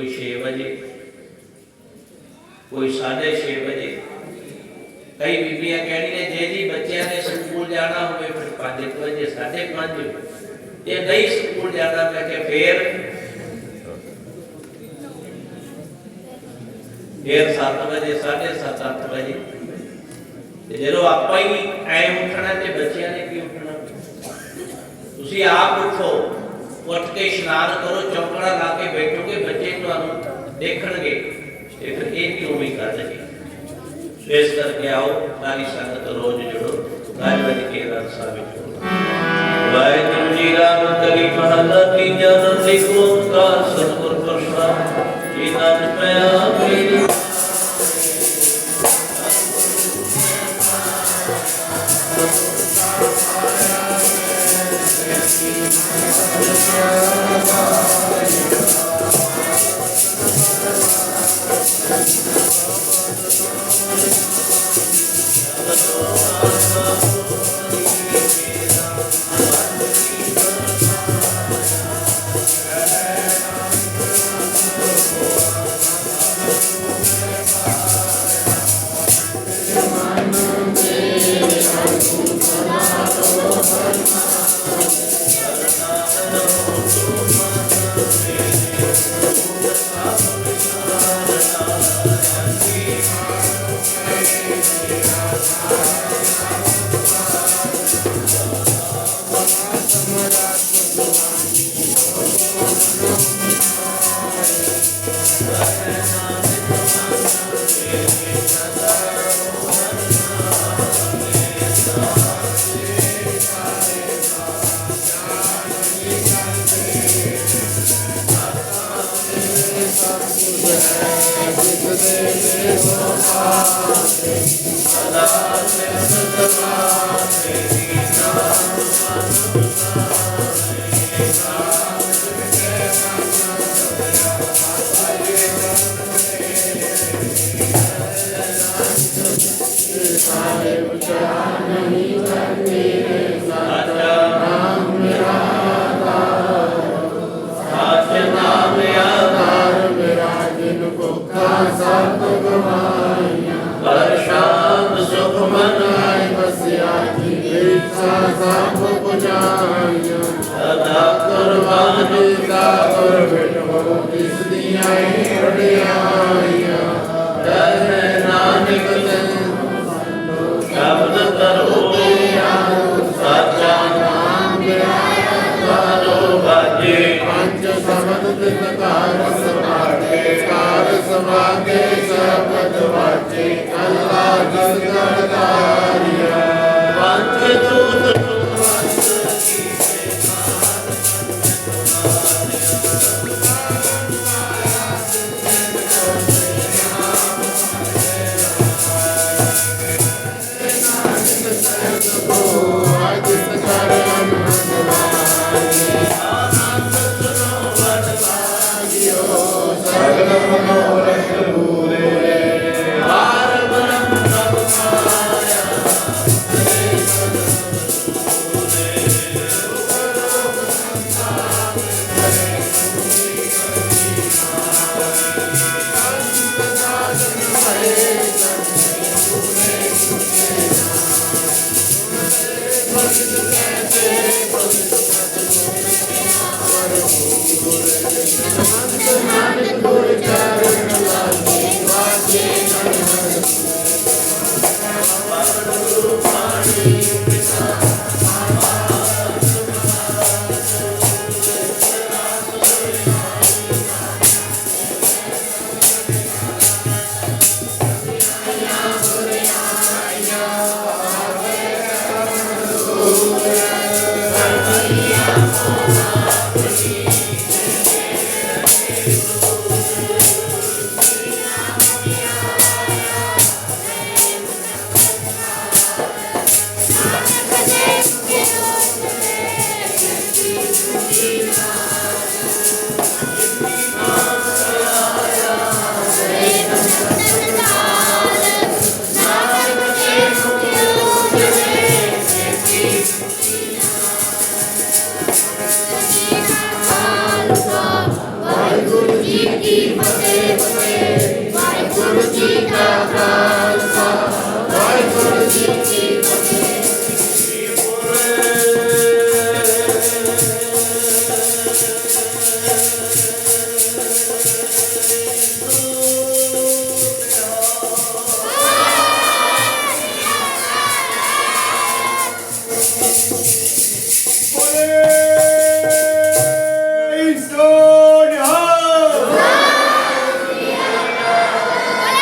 कोई छे बजे कोई साढ़े छे बजे कई बीबिया कह रही जे जी बच्चों ने स्कूल जाना हो बजे साढ़े पांच ये नहीं स्कूल जाना मैं फिर फिर सात बजे साढ़े सात अठ बजे जो आप ही ऐ उठना तो बच्चों ने की उठना तुम आप उठो उठ के स्नान करो चौकड़ा ला के बैठो ਦੇਖਣਗੇ ਤੇ ਫਿਰ ਇਹ ਵੀ ਉਵੇਂ ਕਰ ਲਗੇ ਸੋ ਇਸ ਕਰਕੇ ਆਓ ਸਾਰੀ ਸੰਗਤ ਰੋਜ਼ ਜੁੜੋ ਗੱਲ ਵਿੱਚ ਕੇ ਰਸਾ ਵਿੱਚ Hare Krishna. ਜਾਣੀਆਂ ਸਦਾ ਕੁਰਬਾਨੀ ਦਾ ਗੁਰ ਬਿਟਵੋ ਜਿਸ ਦੀਆਂ ਵਡਿਆਈਆਂ ਕਹੇ ਨਾਨਕ ਤਨ ਸ਼ਬਦ ਤਰੋ ਸਾਚਾ ਨਾਮ ਗਿਆਇਆ ਕਰੋ ਬਾਜੇ ਪੰਜ ਸ਼ਬਦ ਤਿਤਕਾਰ ਸਮਾਗੇ ਕਾਰ ਸਮਾਗੇ ਸ਼ਬਦ ਵਾਜੇ ਅੱਲਾ ਜਗਤ ਦਾਰੀ ਅੰਤ ਨਾਨਕ ਗੁਰ ਚਰਨ ਲਾਗੇ ਵਾਜੇ Thank you. Thank you.